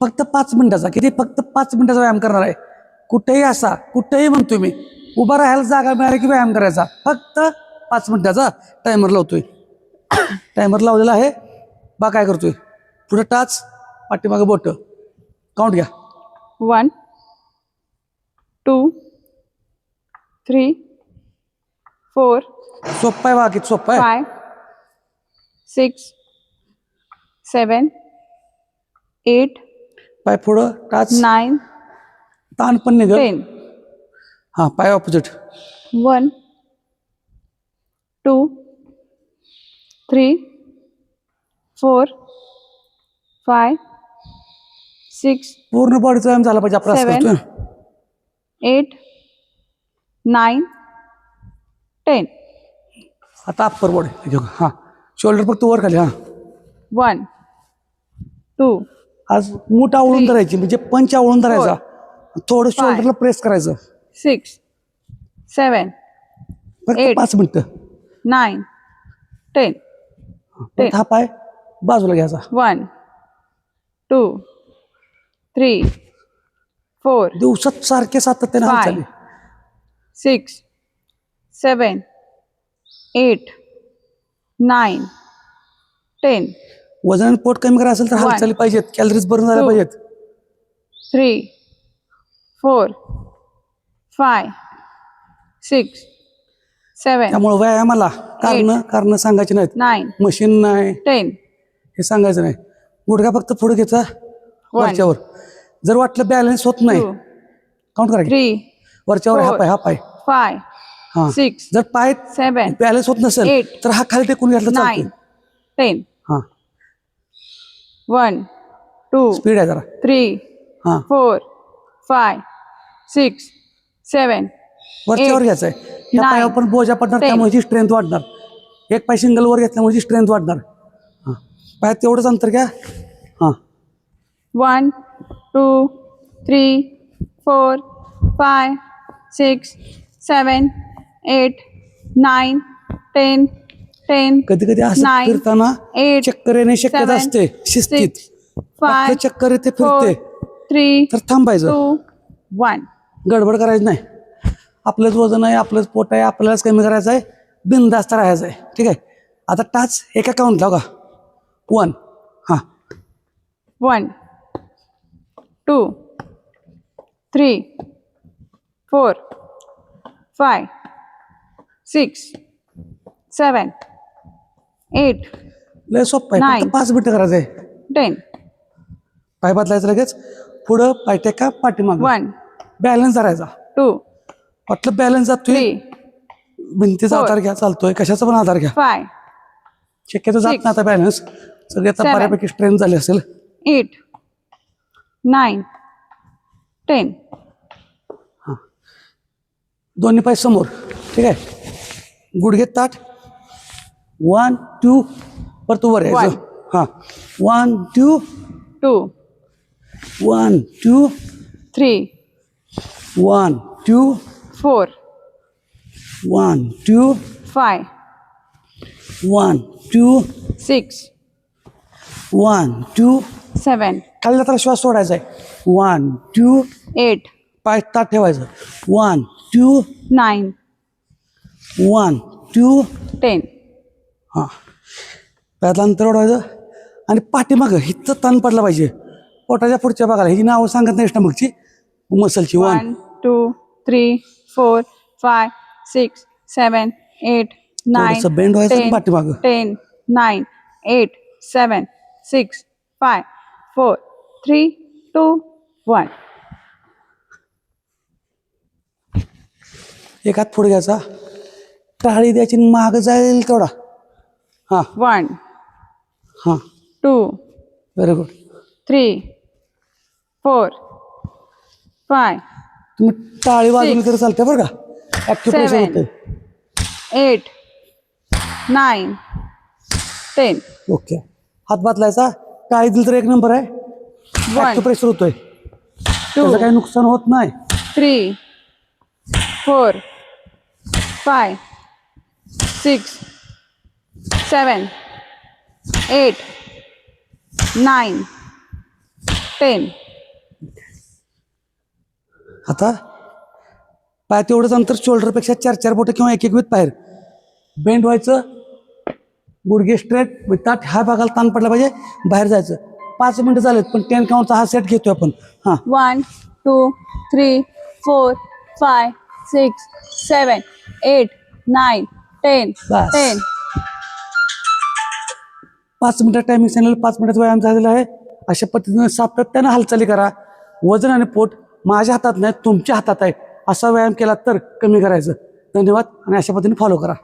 फक्त पाच मिनिटाचा किती? फक्त पाच मिनिटाचा व्यायाम करणार आहे. कुठेही असा कुठेही म्हणतो मी उभा राहायला जागा मिळाली की व्यायाम करायचा. फक्त पाच मिनिटाचा टायमर लावतोय. टायमर लावलेला आहे. बा काय करतोय? पुढे टाच पाठीमागे बोट. काउंट घ्या. One, two, three, four, सोप्पा आहे बा किती सोप्पा आहे? five, six, seven, eight, पाय पुढं टाच. nine, ताण पण निघल. ten. हा पाय opposite One, two, three, four, five, six, पूर्ण बॉडीचा व्यायाम झाला पाहिजे आपण असं Seven. करतोय eight, nine, ten. आता अप्पर बॉडी हा. शोल्डर फक्त वर खाली हा. One, two, आज मूठ आवळून. धरायची म्हणजे पंच आवळून धरायचा थोडं शोल्डरला प्रेस करायचं. फक्त Eight. पाच मिनिटं. Nine, ten. परत हा पाय बाजूला घ्यायचा. One, two, three, four, दिवसात सारखे सातत्याने. हालचाली six, seven, eight, nine, ten, वजन आणि पोट कमी करायचं असेल तर One. हालचाली पाहिजेत. कॅलरीज बर्न झाल्या Two. पाहिजेत. Three, four, five, six, seven, त्यामुळे व्यायामाला कारण कारण सांगायची नाहीत. Nine, मशीन नाही. Ten. हे सांगायचं नाही. गुडघा फक्त पुढे घ्यायचा. One, वरच्यावर. जर वाटलं बॅलन्स होत नाही काउंट करा की. three, वरच्यावर हा four. पाय हा पाय. Five, हा. Six, जर पाय seven, बॅलन्स होत नसेल. तर हा खाली टेकून nine, चालतो ten. हा. One, two, स्पीड आहे जरा three, हा four, five, six, seven, वरच्यावर Eight. घ्यायचंय या Nine. पायावर पण बोजा पडणार Ten. त्यामुळे स्ट्रेंथ वाढणार एक पाय सिंगल वर घेतल्यामुळे स्ट्रेंथ वाढणार हा पायात तेवढंच अंतर घ्या हा one, two, three, four, five, six, seven, eight, nine, ten, ten, कधी कधी असं Nine. फिरताना eight, चक्कर येणे शक्यता seven, असते शिस्तीत. six, फक्त five, चक्कर येते फिरते. three, तर थांबायचं. one. गडबड करायची नाही. आपलंच वजन आहे आपलंच पोट आहे आपल्यालाच कमी करायचं आहे बिनधास्त राहायचं आहे. ठीक आहे? आता टाच एका काउंट लाव का वन हां. One, two, three, four, five, six, seven, eight, लय सोपं आहे. फक्त. पाच मिनिटं करायचं आहे. ten. पाय बदलायचं लगेच. पुढं पाय टेका पाठीमाग. One, बॅलन्स धरायचा. two, वाटलं बॅलन्स जातोय? three, भिंतीचा Four. आधार घ्या चालतोय. कशाचा पण आधार घ्या. five, शक्यतो जात Six. नाही आता बॅलन्स. सगळे आता Seven. बऱ्यापैकी स्ट्रेंथ झाली असेल. eight, nine, ten. दोन्ही पाय समोर. ठीक आहे? गुडघे ताट. वन टू परत वर यायचं हां one two Two, one two three, one two four, one two five, one two six, one two seven, खाली तर श्वास सोडायचा आहे वन टू eight, पाय ताट ठेवायचं one two nine, one two ten. हां. त्यातलं अंतर वाढवायचं आणि पाठीमागं हिथं ताण पडला पाहिजे. पोटाच्या पुढच्या भागाला. ह्याची नावं सांगत नाही स्टमकची मसलची one. three, four, five, six, seven, eight, nine, थोडंसं bend व्हायचं पाठीमागं. ten, nine, eight, seven, six, five, four, three, two, one. एक हात पुढे घ्यायचा. टाळी द्यायची मागं जाईल तेवढा. हां. One, हां. Two, very good three, four, five, तुम्ही टाळी वाजवली तरी चालते बरं का? ॲक्युप्रेशर. होते eight, nine, ten. ओके हात बातलायचा? टाळी दिली तर एक नंबर आहे. ॲक्युप्रेशर होतोय. त्याचं काही नुकसान होत नाही. Three, four, five, six, seven, eight, nine, ten आता? पाय तेवढंच अंतर शोल्डरपेक्षा चार चार बोटं किंवा एक एक वित बाहेर बेंड व्हायचं. गुडघे स्ट्रेट ताट. हा भागाला ताण पडला पाहिजे. बाहेर जायचं. पाच मिनटं झालेत पण टेन काउंटचा हा सेट घेतोय आपण. हां. One two three four five six seven eight nine ten. Ten पाच मिनटात टायमिंग सांगितलं पाच मिनिटात व्यायाम झालेला आहे. अशा पद्धतीने सातत्यानं हालचाली करा. वजन आणि पोट माझ्या हातात नाही तुमच्या हातात आहे. असा व्यायाम केला तर कमी करायचं. धन्यवाद आणि अशा पद्धतीने फॉलो करा.